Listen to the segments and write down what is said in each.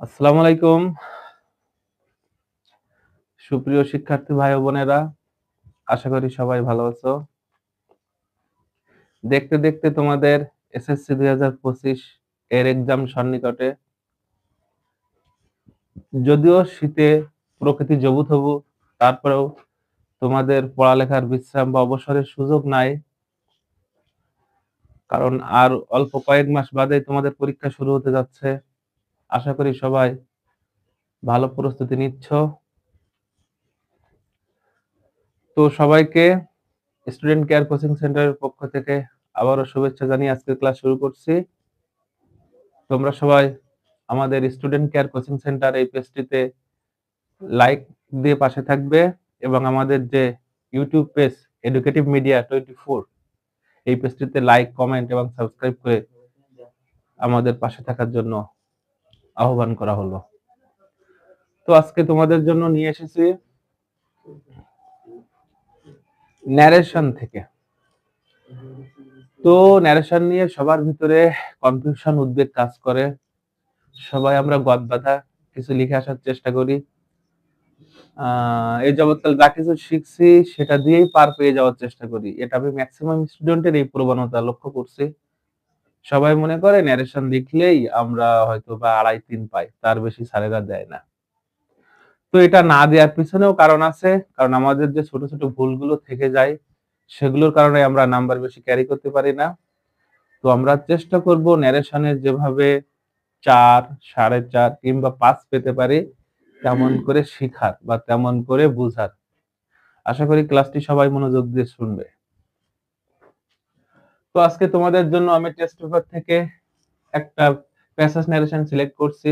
আসসালামু আলাইকুম। সুপ্রিয় শিক্ষার্থী ভাই বোনেরা, আশা করি সবাই ভালো আছো। দেখতে দেখতে তোমাদের এসএসসি দুই হাজার পঁচিশ এর এক্সাম সন্নিকটে। যদিও শীতে প্রকৃতি জবু থবু তারপরেও তোমাদের পড়ালেখার বিশ্রাম বা অবসরের সুযোগ নাই। কারণ আর অল্প কয়েক মাস বাদে তোমাদের পরীক্ষা শুরু হতে যাচ্ছে। আশা করি সবাই ভালো প্রস্তুতি নিচ্ছ। তো সবাইকে স্টুডেন্ট কেয়ার কোচিং সেন্টারের পক্ষ থেকে আবারও শুভেচ্ছা জানিয়ে আজকের ক্লাস শুরু করছি। তোমরা সবাই আমাদের স্টুডেন্ট কেয়ার কোচিং সেন্টার এই পেজটিতে লাইক দিয়ে পাশে থাকবে এবং আমাদের যে YouTube page educative media twenty four এই পেজটিতে লাইক কমেন্ট এবং সাবস্ক্রাইব করে আমাদের পাশে থাকার জন্য আহ্বান করা হলো। তো আজকে তোমাদের জন্য নিয়ে এসেছি ন্যারেশন থেকে। তো ন্যারেশন নিয়ে সবার ভিতরে কনফিউশন উদ্বেগ কাজ করে। সবাই আমরা গদ বাধা কিছু লিখে আসার চেষ্টা করি। আহ, এই যাবৎকাল যা কিছু শিখছি সেটা দিয়েই পার পেয়ে যাওয়ার চেষ্টা করি। এটা আমি ম্যাক্সিমাম স্টুডেন্টের এই প্রবণতা লক্ষ্য করছি। সবাই মনে করে ন্যারেশন লিখলেই আমরা হয়তো বা আড়াই তিন পাই, তার বেশি স্যারেরা দেয় না। তো এটা না দেওয়ার পিছনেও কারণ আছে, কারণ আমাদের যে ছোট ছোট ভুলগুলো থেকে যায়, সেগুলোর কারণে আমরা নাম্বার বেশি ক্যারি করতে পারি না। তো আমরা চেষ্টা করব ন্যারেশনের যেভাবে চার, সাড়ে চার কিংবা পাঁচ পেতে পারি, তেমন করে শিখার বা তেমন করে বুঝার। আশা করি ক্লাসটি সবাই মনোযোগ দিয়ে শুনবে। তো আজকে তোমাদের জন্য আমি টেস্ট পেপার থেকে একটা প্যাসেজ ন্যারেশন সিলেক্ট করছি।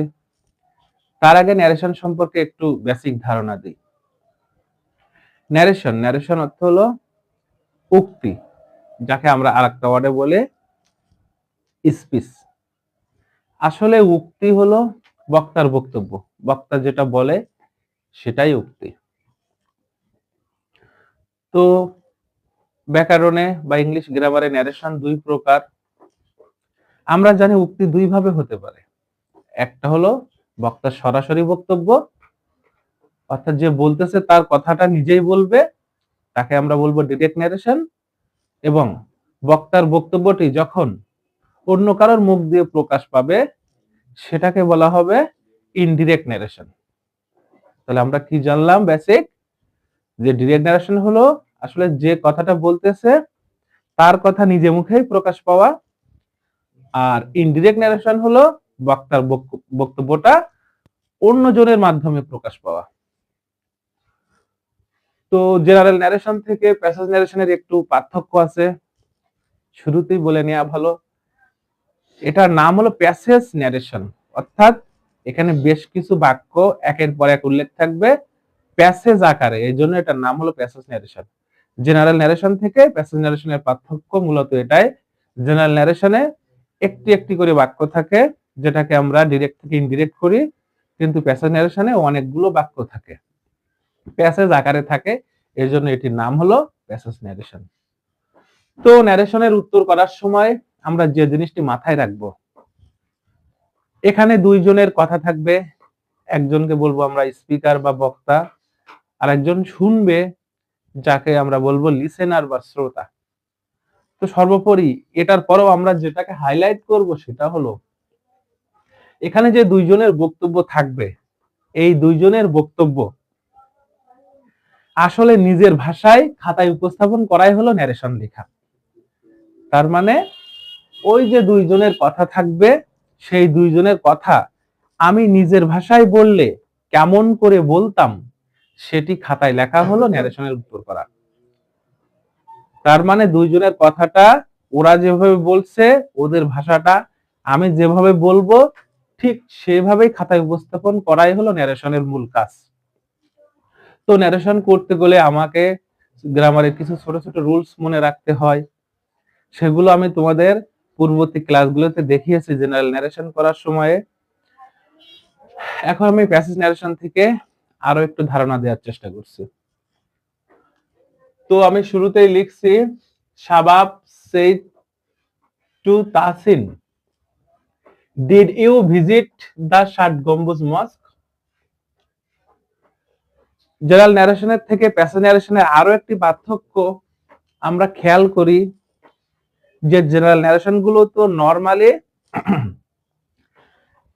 তার আগে ন্যারেশন সম্পর্কে একটু বেসিক ধারণা দিই। ন্যারেশন ন্যারেশন অর্থ হলো উক্তি, যাকে আমরা আরেকটা ওয়ার্ডে বলে স্পিচ আসলে উক্তি হলো বক্তার বক্তব্য। বক্তা যেটা বলে সেটাই উক্তি। তো ব্যাকরণে বা ইংলিশ গ্রামারে ন্যারেশন দুই প্রকার। আমরা জানি উক্তি দুই ভাবে হতে পারে। একটা হলো বক্তার সরাসরি বক্তব্য, অর্থাৎ যে বলতেছে তার কথাটা নিজেই বলবে, তাকে আমরা বলব ডিরেক্ট ন্যারেশন এবং বক্তার বক্তব্যটি যখন অন্য কারোর মুখ দিয়ে প্রকাশ পাবে, সেটাকে বলা হবে ইনডিরেক্ট ন্যারেশন তাহলে আমরা কি জানলাম বেসিক যে ডিরেক্ট ন্যারেশন হলো আসলে যে কথাটা বলতেছে, তার কথা নিজে মুখেই প্রকাশ পাওয়া আর ইনডিরেক্ট ন্যারেশন হলো বক্তার বক্ত- বক্তব্যটা অন্যজনের মাধ্যমে প্রকাশ পাওয়া। তো জেনারেল ন্যারেশন থেকে প্যাসেজ ন্যারেশনের একটু পার্থক্য আছে। শুরুতেই বলে নেওয়া ভালো। এটার নাম হলো প্যাসেজ ন্যারেশন অর্থাৎ এখানে বেশ কিছু বাক্য একের পর এক উল্লেখ থাকবে। প্যাসেজ আকারে। এই জন্য এটার নাম হলো প্যাসেজ ন্যারেশন জেনারেল ন্যারেশন থেকে প্যাসেজ ন্যারেশনের পার্থক্য মূলত এটাই। জেনারেল ন্যারেশনে একটি একটি করে বাক্য থাকে, যেটাকে আমরা ডিরেক্ট থেকে ইনডিরেক্ট করি, কিন্তু প্যাসেজ ন্যারেশনে অনেকগুলো বাক্য থাকে। প্যাসেজ আকারে থাকে, এর জন্য এটির নাম হলো প্যাসেজ ন্যারেশন তো ন্যারেশনের উত্তর করার সময় আমরা যে জিনিসটি মাথায় রাখব, এখানে দুইজনের কথা থাকবে। একজনকে বলব আমরা স্পিকার বা বক্তা আর একজন শুনবে যাকে আমরা বলব লিসেনার বা শ্রোতা। তো সর্বোপরি এটার পরেও আমরা যেটাকে হাইলাইট করব সেটা হলো, এখানে যে দুইজনের বক্তব্য থাকবে, এই দুইজনের বক্তব্য আসলে নিজের ভাষায় খাতায় উপস্থাপন করাই হলো ন্যারেশন লেখা। তার মানে ওই যে দুইজনের কথা থাকবে, সেই দুইজনের কথা আমি নিজের ভাষায় বললে কেমন করে বলতাম সেটি খাতায় লেখা হলো ন্যারেশনের উত্তর করা। তার মানে দুইজনের কথাটা ওরা যেভাবে বলছে ওদের ভাষাটা আমি যেভাবে বলব ঠিক সেভাবেই খাতায় উপস্থাপন করাই হলো ন্যারেশনের মূল কাজ। তো ন্যারেশন করতে গেলে আমাকে গ্রামারের কিছু ছোট ছোট রুলস মনে রাখতে হয়। সেগুলো আমি তোমাদের পূর্ববর্তী ক্লাসগুলোতে দেখিয়েছি জেনারেল ন্যারেশন করার সময়ে। এখন আমি প্যাসেজ ন্যারেশন থেকে আরও একটু ধারণা দেওয়ার চেষ্টা করছি। তো আমি শুরুতেই লিখছি, Shabab said to Tasin did you visit the Shat Gambuj mosque general ন্যারেশনের থেকে প্যাসেজ ন্যারেশনের আরও একটি পার্থক্য আমরা খেয়াল করি যে জেনারেল ন্যারেশনগুলো তো নর্মালি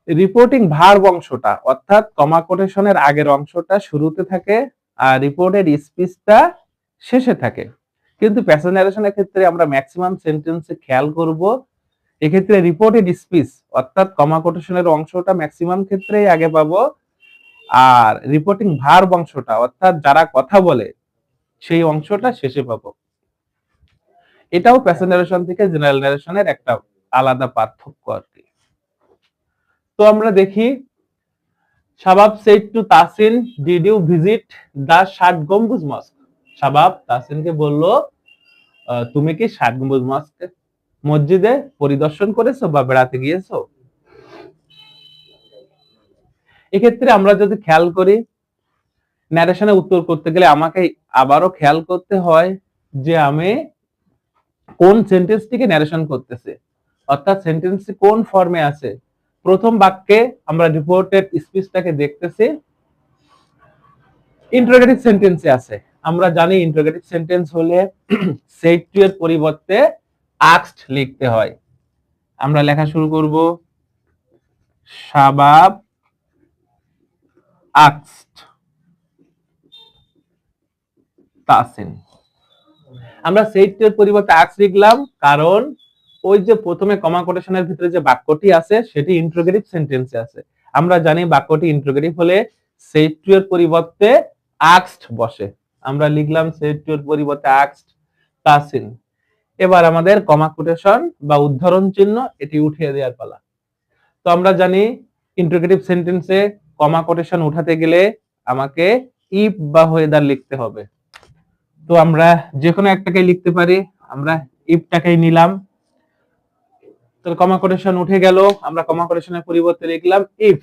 রিপোর্টিং ভার অংশটা অর্থাৎ কমা কোটেশনের আগের অংশটা শুরুতে থাকে আর রিপোর্টেড স্পিচটা শেষে থাকে। কিন্তু প্যাসেজ ন্যারেশনের ক্ষেত্রে আমরা ম্যাক্সিমাম সেন্টেন্সে খেয়াল করব, এক্ষেত্রে রিপোর্টেড স্পিচ অর্থাৎ কমা কোটেশনের অংশটা ম্যাক্সিমাম ক্ষেত্রেই আগে পাবো আর রিপোর্টিং ভার অংশটা অর্থাৎ যারা কথা বলে সেই অংশটা শেষে পাবো। এটাও প্যাসেজ ন্যারেশন থেকে জেনারেল ন্যারেশনের একটা আলাদা পার্থক্য আর কি। তো আমরা দেখি। Shabab said to Tasin did you visit the Shat Gambuj mosque শাবাব তাসিনকে বলল "আহ, তুমি কি ষাট গম্বুজ মস্ক মসজিদে পরিদর্শন করেছ বা বেড়াতে গিয়েছো? এক্ষেত্রে আমরা যদি খেয়াল করি ন্যারেশনে উত্তর করতে গেলে আমাকে আবারও খেয়াল করতে হয় যে আমি কোন সেন্টেন্সটিকে ন্যারেশন করতেছে। অর্থাৎ সেন্টেন্সটি কোন ফর্মে আছে? প্রথম বাক্যে আমরা রিপোর্টেড স্পিচটাকে দেখতেছি। ইন্টারোগেটিভ সেন্টেন্সে আছে। আমরা জানি ইন্টারোগেটিভ সেন্টেন্স হলে সেট টু এর পরিবর্তে আক্সড লিখতে হয়। আমরা লেখা শুরু করব শাবাব আক্সড তাসিন। আমরা সেট টু এর পরিবর্তে আক্স লিখলাম কারণ ওই যে প্রথমে কমা কোটেশনের ভিতরে যে বাক্যটি আছে, সেটি ইন্ট্রোগেটিভ সেন্টেন্সে আছে। আমরা জানি বাক্যটি ইন্ট্রোগেটিভ হলে সেট টু এর পরিবর্তে আক্সড বসে। আমরা লিখলাম সেট টু এর পরিবর্তে আক্সড তাসিন এবার আমাদের কমা কোটেশন বা উদ্ধরণ চিহ্ন, এটি উঠিয়ে দেওয়ার পালা। তো আমরা জানি ইন্ট্রোগেটিভ সেন্টেন্সে কমা কোটেশন উঠাতে গেলে আমাকে ইফ বা ওয়েদার লিখতে হবে। তো আমরা যে কোনো একটাকে লিখতে পারি। আমরা ইফটাকেই নিলাম। তাহলে কমা কোটেশন উঠে গেল। আমরা কমা কোটেশনের পরিবর্তে লিখলাম ইফ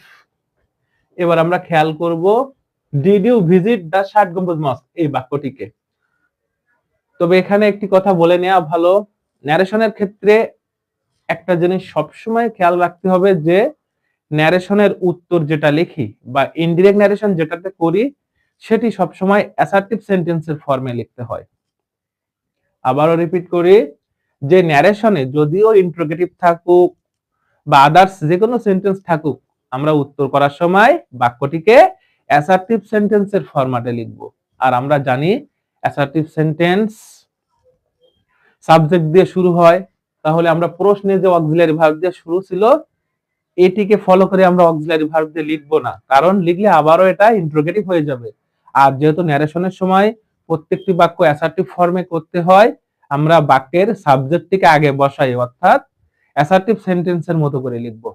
এবার আমরা খেয়াল করব did you visit the Shat Gambuj মস্ক এই বাক্যটিকে। তবে এখানে একটি কথা বলে নেওয়া ভালো। ন্যারেশনের ক্ষেত্রে একটা জিনিস সবসময় খেয়াল রাখতে হবে যে ন্যারেশনের উত্তর যেটা লিখি বা ইনডিরেক্ট ন্যারেশন যেটাতে করি, সেটি সবসময় অ্যাসার্টিভ সেন্টেন্সের ফর্মে লিখতে হয়। আবারও রিপিট করি যে ন্যারেশনে যদিও ইন্ট্রোগেটিভ থাকুক বা আদার্স যে কোনো সেন্টেন্স থাকুক, আমরা উত্তর করার সময় বাক্যটিকে অ্যাসার্টিভ সেন্টেন্সের ফরম্যাটে লিখব। আর আমরা জানি অ্যাসার্টিভ সেন্টেন্স সাবজেক্ট দিয়ে শুরু হয়। তাহলে আমরা প্রশ্নে যে অক্সিলারি ভার্ব দিয়ে শুরু ছিল, এটিকে ফলো করে আমরা অক্সিলারি ভার্ব দিয়ে লিখব না। কারণ লিখলে আবারও এটা ইন্ট্রোগেটিভ হয়ে যাবে। আর যেহেতু ন্যারেশনের সময় প্রত্যেকটি বাক্য অ্যাসার্টিভ ফর্মে করতে হয় আমরা বাক্যের সাবজেক্টটিকে আগে বসাই, অর্থাৎ অ্যাসার্টিভ সেন্টেন্সের মতো করে লিখব।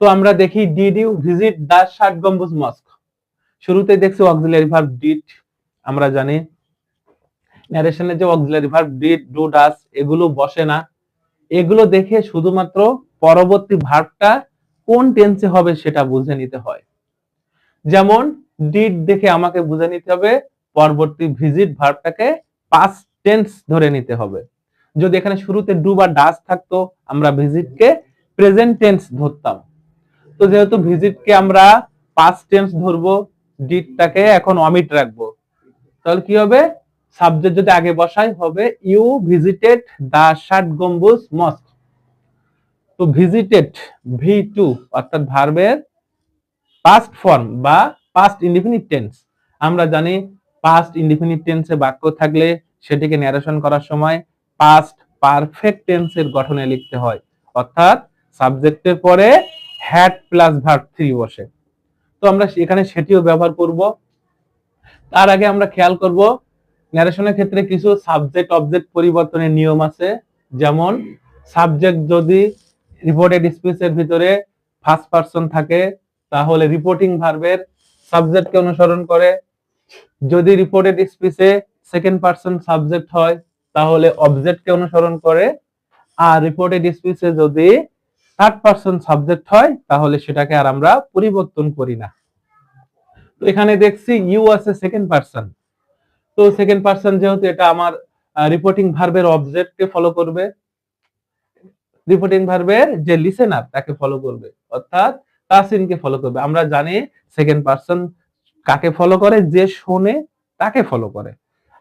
তো আমরা দেখি did you visit the Shat Gambuj mosque শুরুতে দেখছি অক্সিলারি ভার্ব ডিড আমরা জানি। ন্যারেশনের যে auxiliary verb did do does এগুলো বসে না। এগুলো দেখে শুধুমাত্র পরবর্তী ভার্বটা কোন টেন্সে হবে সেটা বুঝে নিতে হয়। যেমন ডিড দেখে আমাকে বুঝে নিতে হবে, পরবর্তী ভিজিট ভার্বটাকে পাস্ট টেন্স ধরে নিতে হবে। যদি এখানে শুরুতে ডু বা ডাস থাকতো, আমরা ভিজিটকে প্রেজেন্ট টেন্স ধরতাম। তো যেহেতু ভিজিটকে আমরা পাস্ট টেন্স ধরবো ডিডটাকে এখন অমিট রাখব, তাহলে কি হবে? সাবজেক্ট যদি আগে বসাই, হবে ইউ ভিজিটেড দা ষাট গম্বুজ মস্ক তো ভিজিটেড ভি টু অর্থাৎ ভার্বের পাস্ট ফর্ম বা পাস্ট ইনডিফিনিট টেন্স আমরা জানি পাস্ট ইনডিফিনিট টেন্সে বাক্য থাকলে সেটিকে ন্যারেশন করার সময় পাস্ট পারফেক্ট টেন্সের গঠনে লিখতে হয়। অর্থাৎ সাবজেক্টের পরে হ্যাড প্লাস ভার্ব থ্রি বসে। তো আমরা এখানে সেটিও ব্যবহার করব। তার আগে আমরা খেয়াল করব ন্যারেশনের ক্ষেত্রে কিছু সাবজেক্ট অবজেক্ট পরিবর্তনের নিয়ম আছে। যেমন সাবজেক্ট যদি রিপোর্টেড স্পিচের ভিতরে ফার্স্ট পারসন থাকে, তাহলে রিপোর্টিং ভার্বের সাবজেক্টকে অনুসরণ করে। যদি রিপোর্টেড স্পিচে সেকেন্ড পারসন সাবজেক্ট হয়, তাহলে অবজেক্টকে অনুসরণ করে। আর রিপোর্টেড স্পিচে যদি থার্ড পারসন সাবজেক্ট হয়, তাহলে সেটাকে আর আমরা পরিবর্তন করি না। তো এখানে দেখছি ইউ আছে সেকেন্ড পারসন তো সেকেন্ড পারসন যেহেতু এটা আমার রিপোর্টিং ভার্বের অবজেক্টকে ফলো করবে। রিপোর্টিং ভার্বের যে লিসেনার তাকে ফলো করবে। অর্থাৎ তাসিনকে ফলো করবে। আমরা জানি সেকেন্ড পারসন কাকে ফলো করে, যে শোনে, তাকে ফলো করে।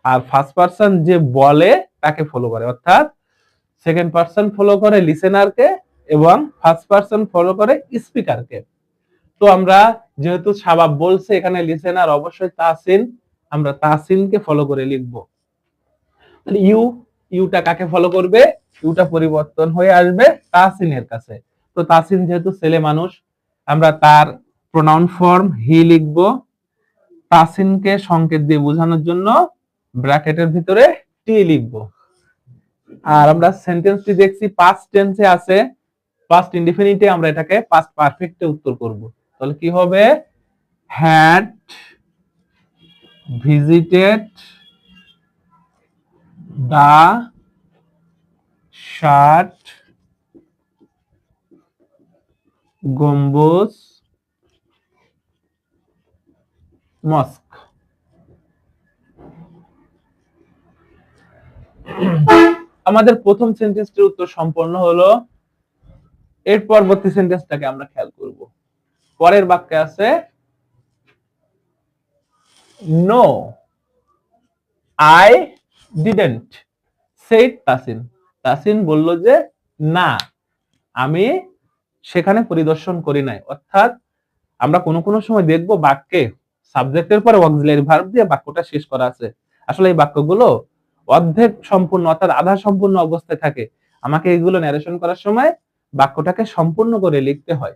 আর ফার্স্ট পারসন যে বলে, তাকে ফলো করে। অর্থাৎ সেকেন্ড পারসন ফলো করে লিসেনারকে এবং ফার্স্ট পারসন ফলো করে স্পিকারকে তো আমরা যেহেতু সাবাব বলছে, এখানে লিসেনার অবশ্যই তাসিন আমরা তাসিনকে ফলো করে লিখব। ইউ, ইউটা কাকে ফলো করবে? ইউটা পরিবর্তন হয়ে আসবে তাসিনের কাছে। তো তাসিন যেহেতু ছেলে মানুষ, আমরা তার প্রোনাউন ফর্ম হি লিখব। তাসিনকে সংকেত দিয়ে বোঝানোর জন্য ব্র্যাকেটের ভিতরে টি লিখব। আর আমরা সেন্টেন্সটি দেখছি পাস্ট টেন্সে আছে। পাস্ট ইনডিফিনিটে আমরা এটাকে পাস্ট পারফেক্টে উত্তর করব। তাহলে কি হবে? Had visited the Shat Gambuj মস্ক আমাদের প্রথম সেন্টেন্সটির উত্তর সম্পন্ন হলো, এর পরবর্তী সেন্টেন্সটাকে আমরা খেয়াল করব। পরের বাক্যে আছে নো আই ডিডেন্ট সেইট তাসিন তাসিন বলল যে, না, আমি সেখানে পরিদর্শন করি নাই। অর্থাৎ আমরা কোনো কোনো সময় দেখব বাক্যে সাবজেক্টের পরে অক্সিলারি ভার্ব দিয়ে বাক্যটা শেষ করা আছে। আসলে এই বাক্যগুলো অর্ধেক সম্পূর্ণ অর্থাৎ আধা সম্পূর্ণ অবস্থায় থাকে, আমাকে এগুলো ন্যারেশন করার সময় বাক্যটাকে সম্পূর্ণ করে লিখতে হয়।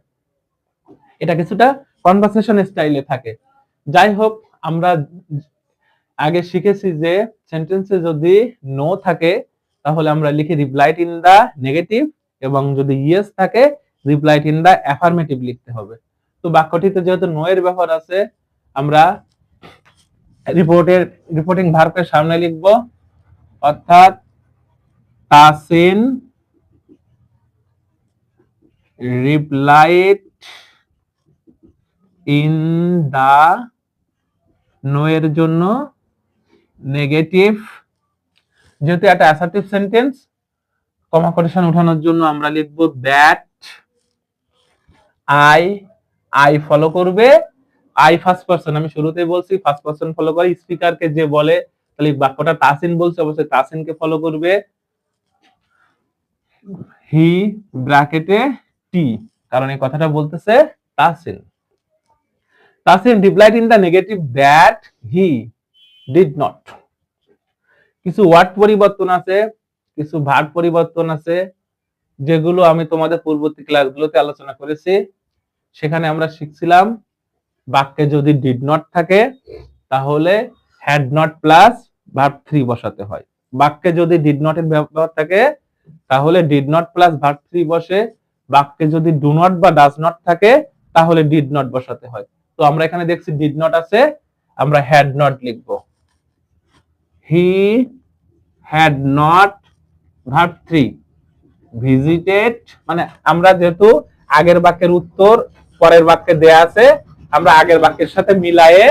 এটা কিছুটা কনভারসেশন স্টাইলে থাকে। যাই হোক, আমরা আগে শিখেছি যে সেন্টেন্সে যদি নো থাকে, তাহলে আমরা লিখি রিপ্লাইট ইন দা নেগেটিভ এবং যদি ইয়েস থাকে রিপ্লাইট ইন দা অ্যাফার্মেটিভ লিখতে হবে। তো বাক্যটিতে যেহেতু নো এর ব্যবহার আছে, আমরা রিপোর্টের রিপোর্টিং ভার্বের সামনে লিখব। অর্থাৎ Tasin replied in the no এর জন্য নেগেটিভ। যেহেতু একটা অ্যাসার্টিভ সেন্টেন্স কমা কোটেশন উঠানোর জন্য আমরা লিখব দ্যাট আই আই ফলো করবে। আই ফার্স্ট পারসন আমি শুরুতেই বলছি ফার্স্ট পারসন ফলো করে। স্পিকারকে যে বলে তাহলে বাক্যটা তাসিন বলছে, অবশ্যই তাসিনকে ফলো করবে। হি ব্র্যাকেটে টি, কারণ এই কথাটা বলতেছে Tasin Tasin replied in the negative that he did not কিছু ওয়ার্ড পরিবর্তন আছে, কিছু ভাগ পরিবর্তন আছে, যেগুলো আমি তোমাদের পূর্ববর্তী ক্লাসগুলোতে আলোচনা করেছি। সেখানে আমরা শিখছিলাম, বাক্যে যদি ডিড নট থাকে, তাহলে had not plus verb three বসাতে হয়। বাক্যে যদি ডিড নট এর ব্যবহার থাকে, তাহলে did not plus verb three বসে, বাক্যে যদি ডু নট বা ডাজ নট থাকে, তাহলে ডিড নট বসাতে হয়। তো আমরা এখানে দেখছি ডিড নট আছে, আমরা হ্যাড নট লিখব। He had not verb three visited মানে আমরা যেহেতু আগের বাক্যের উত্তর পরের বাক্যে দেয়া আছে, আমরা আগের বাক্যের সাথে মিলায়ে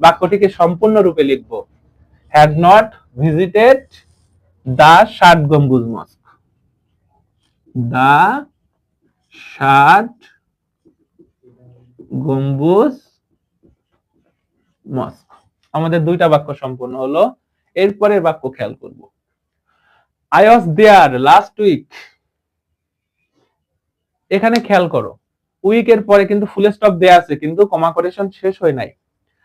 বাক্যটিকে সম্পূর্ণ রূপে লিখব। হ্যাড নট ভিজিটেড দা ষাট গম্বুজ মস্ক দা ষাট গম্বুজ মস্ক আমাদের দুইটা বাক্য সম্পূর্ণ হলো, এরপরের বাক্য খেয়াল করব। I was there last week এখানে খেয়াল করো উইকের পরে কিন্তু ফুল স্টপ দেয়া আছে, কিন্তু কমা কোটেশন শেষ হয় নাই।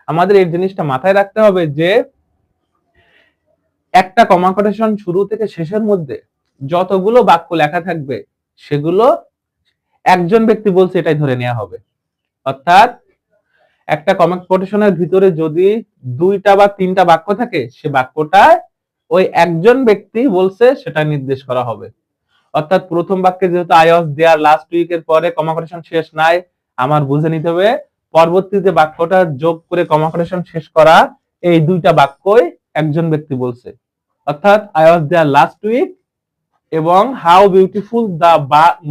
আমাদের এই জিনিসটা মাথায় রাখতে হবে যে একটা কমা কোটেশন শুরু থেকে শেষের মধ্যে যতগুলো বাক্য লেখা থাকবে, সেগুলো একজন ব্যক্তি বলছে এটাই ধরে নেওয়া হবে। অর্থাৎ একটা কমা কোটেশনের ভিতরে যদি দুইটা বা তিনটা বাক্য থাকে, সে বাক্যটা ওই একজন ব্যক্তি বলছে সেটা নির্দেশ করা হবে। অর্থাৎ প্রথম বাক্যে যেহেতু ওয়াজ দেয়ার লাস্ট উইকের পরে কমা কোটেশন শেষ নাই, আমার বুঝে নিতে হবে পরবর্তী যে বাক্যটা যোগ করে কমা কোটেশন শেষ করা এই দুইটা বাক্যই একজন ব্যক্তি বলছে। অর্থাৎ I was there last week এবং how beautiful the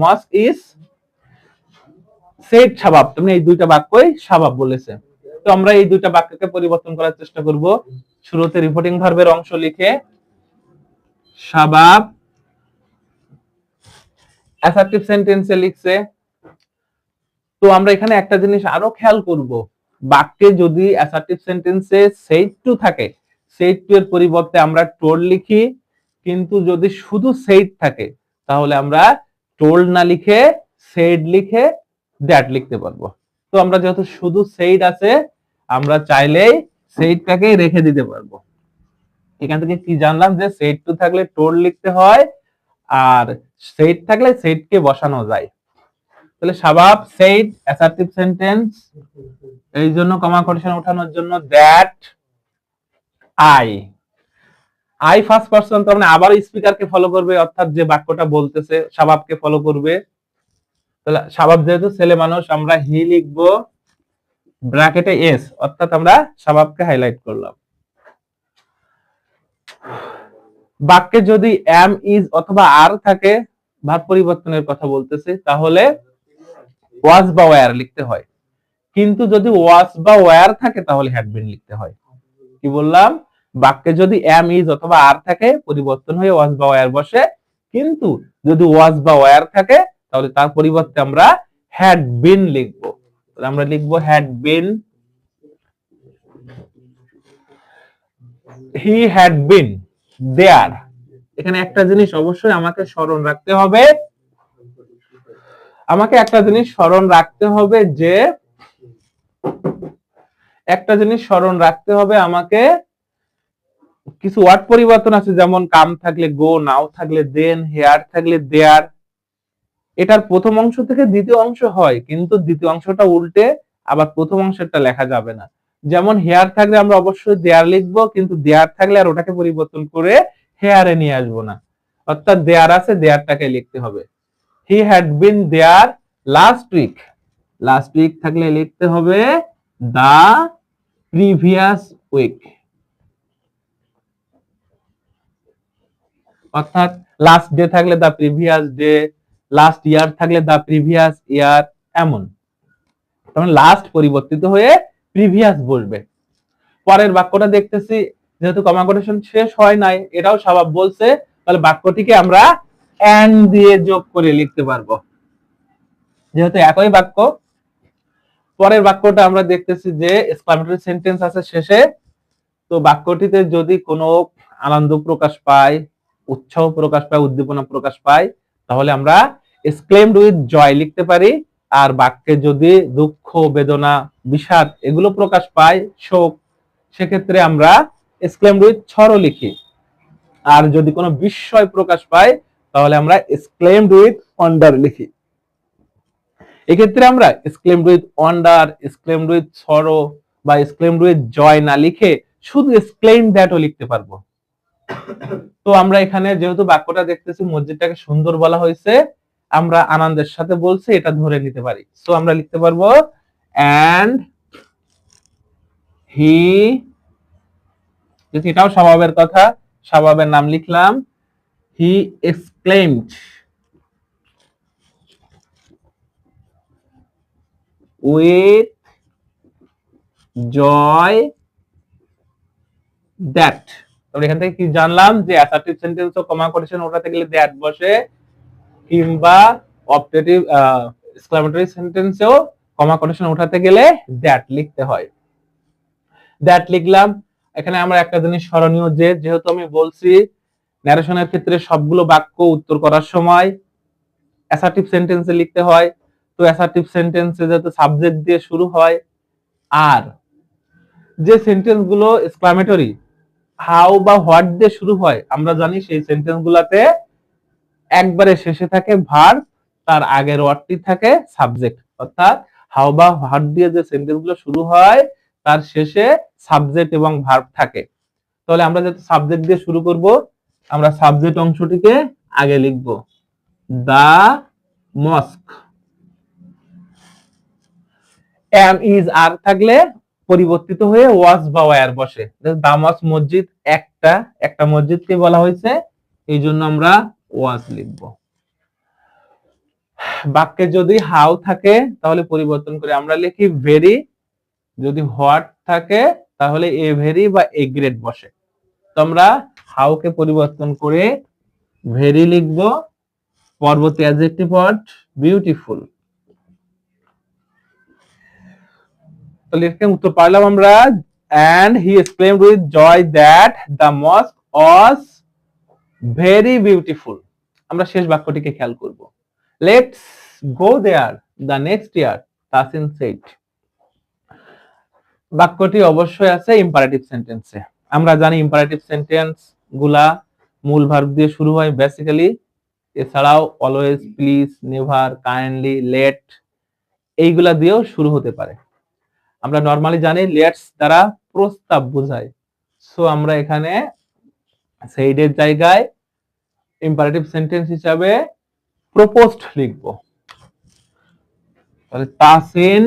mosque is said Shabab তুমি এই দুইটা বাক্যই শাবাব বলেছে। তো আমরা এই দুইটা বাক্যকে পরিবর্তন করার চেষ্টা করব। শুরুতে রিপোর্টিং ভার্বের অংশ লিখে শাবাব অ্যাসার্টিভ সেন্টেন্সে লিখছে। তো আমরা এখানে একটা জিনিস আরও খেয়াল করব। বাক্যে যদি অ্যাসার্টিভ সেন্টেন্সে সেইট টু থাকে সেইট টু এর পরিবর্তে আমরা টোল লিখি, কিন্তু যদি শুধু সেইট থাকে, তাহলে আমরা টোল না লিখে সেইড লিখে দ্যাট লিখতে পারব। তো আমরা যেহেতু শুধু সেইড আছে, আমরা চাইলেই সেইটটাকে রেখে দিতে পারব। এখান থেকে কি জানলাম যে সেইট টু থাকলে টোল লিখতে হয়, আর সেইট থাকলে সেইটকে বসানো যায়। তাহলে স্বভাব সেইট অ্যাসার্টিভ সেন্টেন্স এই জন্য কমা কন্ডিশন ওঠানোর জন্য that I. I first person তো মানে আবার স্পিকারকে ফলো করবে, অর্থাৎ যে বাক্যটা বলতেছে স্বভাবকে ফলো করবে। তাহলে স্বভাব যেহেতু ছেলে মানুষ, আমরা হি লিখব ব্র্যাকেটে এস, অর্থাৎ আমরা স্বভাবকে হাইলাইট করলাম। বাক্যে যদি এম ইজ অথবা আর থাকে ভাব পরিবর্তনের কথা বলতেছে, তাহলে ওয়াজ বা ওয়ার লিখতে হয়। কিন্তু যদি ওয়াজ বা ওয়ার থাকে, তাহলে হ্যাড বিন লিখতে হয়। কি বললাম? বাক্যে যদি এম ইজ অথবা আর থাকে, পরিবর্তন হয়ে ওয়াজ বা ওয়ার বসে। কিন্তু যদি ওয়াজ বা ওয়ার থাকে, তাহলে তার পরিবর্তে আমরা হ্যাড বিন লিখব। আমরা লিখব had been he had been দেয়ার এখানে একটা জিনিস অবশ্যই আমাকে স্মরণ রাখতে হবে। আমাকে একটা জিনিস স্মরণ রাখতে হবে যে একটা জিনিস স্মরণ রাখতে হবে, আমাকে কিছু ওয়ার্ড পরিবর্তন আছে, যেমন কাম থাকলে গো নাও থাকলে দেন হেয়ার থাকলে দেয়ার এটার প্রথম অংশ থেকে দ্বিতীয় অংশ হয়, কিন্তু দ্বিতীয় অংশটা উল্টে আবার প্রথম অংশটা লেখা যাবে না। যেমন হেয়ার থাকলে আমরা অবশ্যই দেয়ার লিখব, কিন্তু দেয়ার থাকলে আর ওটাকে পরিবর্তন করে হেয়ারে নিয়ে আসব না। অর্থাৎ দেয়ার আছে দেয়ারটাকে লিখতে হবে। He had been there last week last week থাকলে লিখতে হবে দা প্রিভিয়াস উইক অর্থাৎ লাস্ট ডে থাকলে the previous day last year থাকলে দা প্রিভিয়াস ইয়ার এমন। তখন লাস্ট পরিবর্তিত হয়ে প্রিভিয়াস বসবে পরের বাক্যটা দেখতেছি, যেহেতু কমাকোটেশন শেষ হয় নাই, এটাও স্বভাব বলছে, তাহলে বাক্যটিকে আমরা এন্ড দিয়ে যোগ করে লিখতে পারব। যেহেতু একই বাক্য পরের বাক্যটা আমরা দেখতেছি যে এক্সক্লামেটরি সেন্টেন্স আছে শেষে। তো বাক্যটিতে যদি কোনো আনন্দ প্রকাশ পায়, উৎসাহ প্রকাশ পায়, উদ্দীপনা প্রকাশ পায়, তাহলে আমরা এক্সক্লেমড উইথ জয় লিখতে পারি। আর বাক্যে যদি দুঃখ, বেদনা, বিষাদ এগুলো প্রকাশ পায়, শোক, সেক্ষেত্রে আমরা এক্সক্লেমড উইথ ছড়ো লিখি। আর যদি কোনো বিস্ময় প্রকাশ পায়, তাহলে আমরা এক্সক্লেমড উইথ অন্ডার লিখি। এক্ষেত্রে আমরা exclaimed with wonder exclaimed with sorrow বা এক্সক্লেমড উইথ জয় না লিখে শুধু এক্সক্লেম দ্যাটও লিখতে পারব। তো আমরা এখানে যেহেতু বাক্যটা দেখতেছি, মসজিদটাকে সুন্দর বলা হয়েছে, আমরা আনন্দের সাথে বলছি, এটা ধরে নিতে পারি। সো আমরা লিখতে পারব অ্যান্ড হি এটাও স্বভাবের কথা, স্বভাবের নাম লিখলাম he exclaimed with joy that তাহলে এখান থেকে কি জানলাম যে অ্যাসার্টিভ সেন্টেন্স ও কমা কন্ডিশন ওটাতে গেলে দ্যাট বসে, কিংবা অপটেটিভ এক্সক্লামেটরি সেন্টেন্সেও কমা কন্ডিশন উঠাতে গেলে দ্যাট লিখতে হয়। দ্যাট লিখলাম। এখানে আমরা একটা জিনিস স্মরণীয় যে, যেহেতু আমি বলছি ন্যারেশনের ক্ষেত্রে সবগুলো বাক্য উত্তর করার সময় অ্যাসার্টিভ সেন্টেন্সে লিখতে হয়। তো অ্যাসার্টিভ সেন্টেন্সে যেহেতু সাবজেক্ট দিয়ে শুরু হয়। আর যে সেন্টেন্সগুলো এক্সক্লামেটরি হাউ বা হোয়াট দিয়ে শুরু হয়, আমরা জানি সেই সেন্টেন্স গুলাতে একবারে শেষে থাকে ভার তার আগের ওয়ার্ডটি থাকে সাবজেক্ট অর্থাৎ হাউ বা হোয়াট দিয়ে যে সেন্টেন্সগুলো শুরু হয়, তার শেষে সাবজেক্ট এবং ভার্ব থাকে। তাহলে আমরা যেহেতু সাবজেক্ট দিয়ে শুরু করব, আমরা সাবজেক্ট অংশটিকে আগে লিখব। দা মস্ক এম ইজ আর থাকলে পরিবর্তিত হয়ে ওয়াজ বা ওয়ার বসে। দামাস মসজিদ একটা একটা মসজিদকে বলা হয়েছে। এই জন্য আমরা ওয়াজ লিখব। বাক্যে যদি হাউ থাকে, তাহলে পরিবর্তন করে আমরা লিখি ভেরি। যদি হোয়াট থাকে, তাহলে এ ভেরি বা এ গ্রেড বসে। তো আমরা হাউকে পরিবর্তন করে ভেরি লিখব। পরবর্তী অ্যাডজেক্টিভ ওয়ার্ড বিউটিফুল তো লিখে উত্তর পারলাম আমরা। And he exclaimed with joy that the mosque was very beautiful আমরা শেষ বাক্যটিকে খেয়াল করব। Let's go there the next year Tasin said বাক্যটি অবশ্যই আছে ইম্পারেটিভ সেন্টেন্সে আমরা জানি ইম্পারেটিভ সেন্টেন্সগুলা মূল ভার্ব দিয়ে শুরু হয় বেসিক্যালি এছাড়াও always please never kindly let এইগুলা দিয়েও শুরু হতে পারে। আমরা নর্মালি জানি লেটস দ্বারা প্রস্তাব বোঝায়। সো আমরা এখানে সেইডের জায়গায় ইম্পারেটিভ সেন্টেন্স হিসাবে প্রপোজড লিখব। তাহলে তাসিন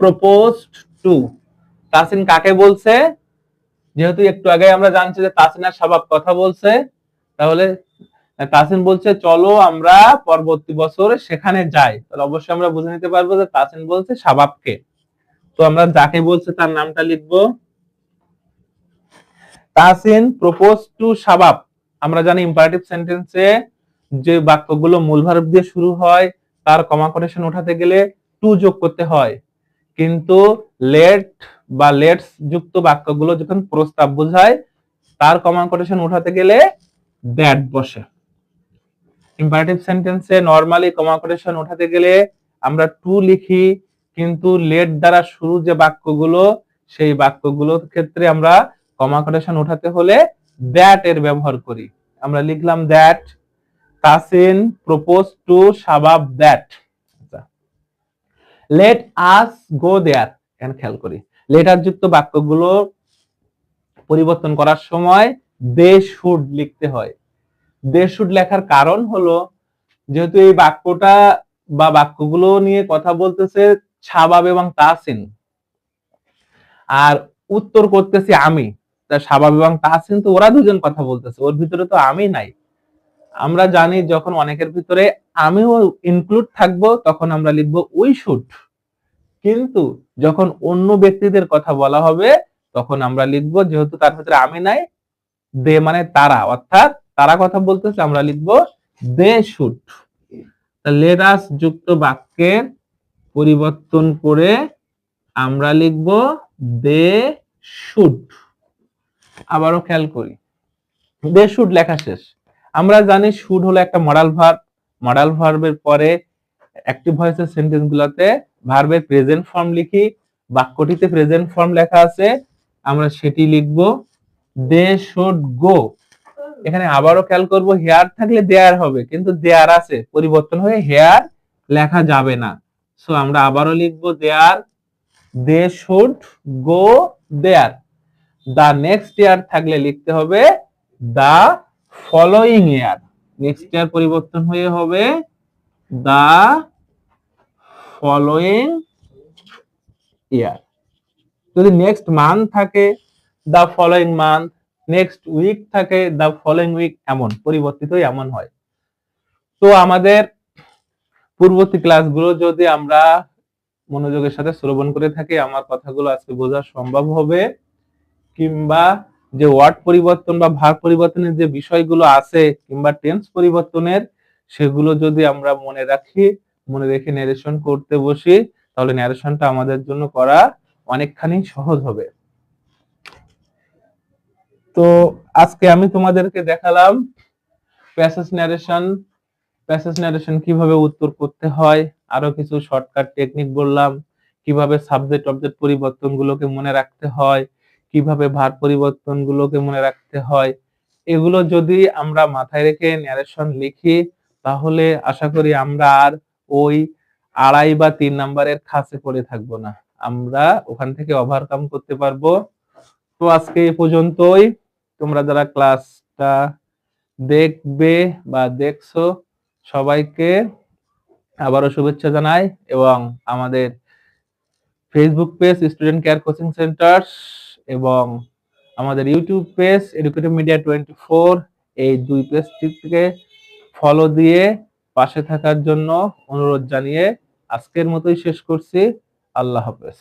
প্রপোজড টু তাসিন কাকে বলছে? যেহেতু একটু আগে আমরা জানছি যে তাসিনার স্বভাব কথা বলছে, তাহলে তাসিন বলছে, চলো আমরা পরবর্তী বছর সেখানে যাই। তাহলে অবশ্যই আমরা বুঝে নিতে পারব যে তাসিন বলছে শাবাবকে। তো আমরা যাকে বলছে তার নামটা লিখব। তাসিন প্রপোজ টু সাবাব আমরা জানি ইম্পারেটিভ সেন্টেন্সে যে বাক্যগুলো মূল ভার্ব দিয়ে শুরু হয়, তার কমা কোটেশন উঠাতে গেলে টু যোগ করতে হয়। কিন্তু লেট বা লেটস যুক্ত বাক্যগুলো যখন প্রস্তাব বোঝায়, তার কমা কোটেশন উঠাতে গেলে দ্যাট বসে। ইম্পারেটিভ সেন্টেন্সে নরমালি কমা কোটেশন উঠাতে গেলে আমরা টু লিখি, কিন্তু লেট দ্বারা শুরু যে বাক্যগুলো, সেই বাক্যগুলোর ক্ষেত্রে আমরা কমা কোটেশন উঠাতে হলে দ্যাট এর ব্যবহার করি। আমরা লিখলাম that Kasin propose to Shabab that let us go there এখানে খেয়াল করি। লেটার যুক্ত বাক্যগুলো পরিবর্তন করার সময় দে শুড লিখতে হয়। দে লেখার কারণ হলো, যেহেতু এই বাক্যটা বা বাক্যগুলো নিয়ে কথা বলতেছে ছাবাব এবং তাসিন আর উত্তর করতেছি আমি, তা এবং তাসিন তো ওরা দুজন কথা বলতেছে, ওর ভিতরে তো আমি নাই। আমরা জানি যখন অনেকের ভিতরে আমিও ইনক্লুড থাকব, তখন আমরা লিখব উই শুড কিন্তু যখন অন্য ব্যক্তিদের কথা বলা হবে, তখন আমরা লিখব যেহেতু তার ভিতরে আমি নাই দে মানে তারা, অর্থাৎ তারা কথা বলতেছে? আমরা লিখব, দে শুড লেরাস যুক্ত বাক্যের পরিবর্তন করে আমরা লিখব, দে শুড আবারও খেয়াল করি। দে শুড লেখা শেষ। আমরা জানি শুড হলো একটা মডাল ভার্ব মডাল ভার্বের পরে অ্যাক্টিভ ভয়েসের সেন্টেন্স গুলোতে ভার্বের প্রেজেন্ট ফর্ম লিখি। বাক্যটিতে প্রেজেন্ট ফর্ম লেখা আছে। আমরা সেটি লিখব, দে শুড গো। এখানে আবারও খেয়াল করব হেয়ার থাকলে দেয়ার হবে, কিন্তু দেয়ার আছে, পরিবর্তন হয়ে হেয়ার লেখা যাবে না। সো আমরা আবারও লিখব দেয়ার they should go there the next year থাকলে লিখতে হবে the following year next year পরিবর্তন হয়ে হবে দা ফলোইং ইয়ার যদি নেক্সট মান্থ থাকে the following month next week থাকে দা ফলোইং উইক এমন পরিবর্তিত এমন হয়। তো আমাদের পূর্ববর্তী ক্লাসগুলো যদি আমরা মনোযোগের সাথে শ্রবণ করে থাকি, আমার কথাগুলো আজকে বোঝা সম্ভব হবে। কিংবা যে ওয়ার্ড পরিবর্তন বা ভাগ পরিবর্তনের যে বিষয়গুলো আছে, কিংবা টেন্স পরিবর্তনের, সেগুলো যদি আমরা মনে রাখি, মনে রেখে ন্যারেশন করতে বসি, তাহলে ন্যারেশনটা আমাদের জন্য করা অনেকখানি সহজ হবে। তো আজকে আমি তোমাদেরকে দেখালাম প্যাসেজ ন্যারেশন প্যাসেজ ন্যারেশন কীভাবে উত্তর করতে হয়, আরও কিছু শর্টকাট টেকনিক বললাম, কীভাবে সাবজেক্ট অবজেক্ট পরিবর্তনগুলোকে মনে রাখতে হয়, কীভাবে ভার পরিবর্তনগুলোকে মনে রাখতে হয়, এগুলো যদি আমরা মাথায় রেখে ন্যারেশন লিখি, তাহলে আশা করি আমরা আর ওই আড়াই বা তিন নাম্বারের খাসে পড়ে থাকব না। আমরা ওখান থেকে ওভারকাম করতে পারব। তো আজকে এ পর্যন্তই। তোমরা যারা ক্লাসটা দেখবে বা দেখছ, সবাইকে আবারও শুভেচ্ছা জানাই এবং আমাদের Facebook page student care coaching centre এবং আমাদের YouTube page educative media twenty four এই দুই পেজ পেজটিকে ফলো দিয়ে পাশে থাকার জন্য অনুরোধ জানিয়ে আজকের মতোই শেষ করছি। আল্লাহ হাফেজ।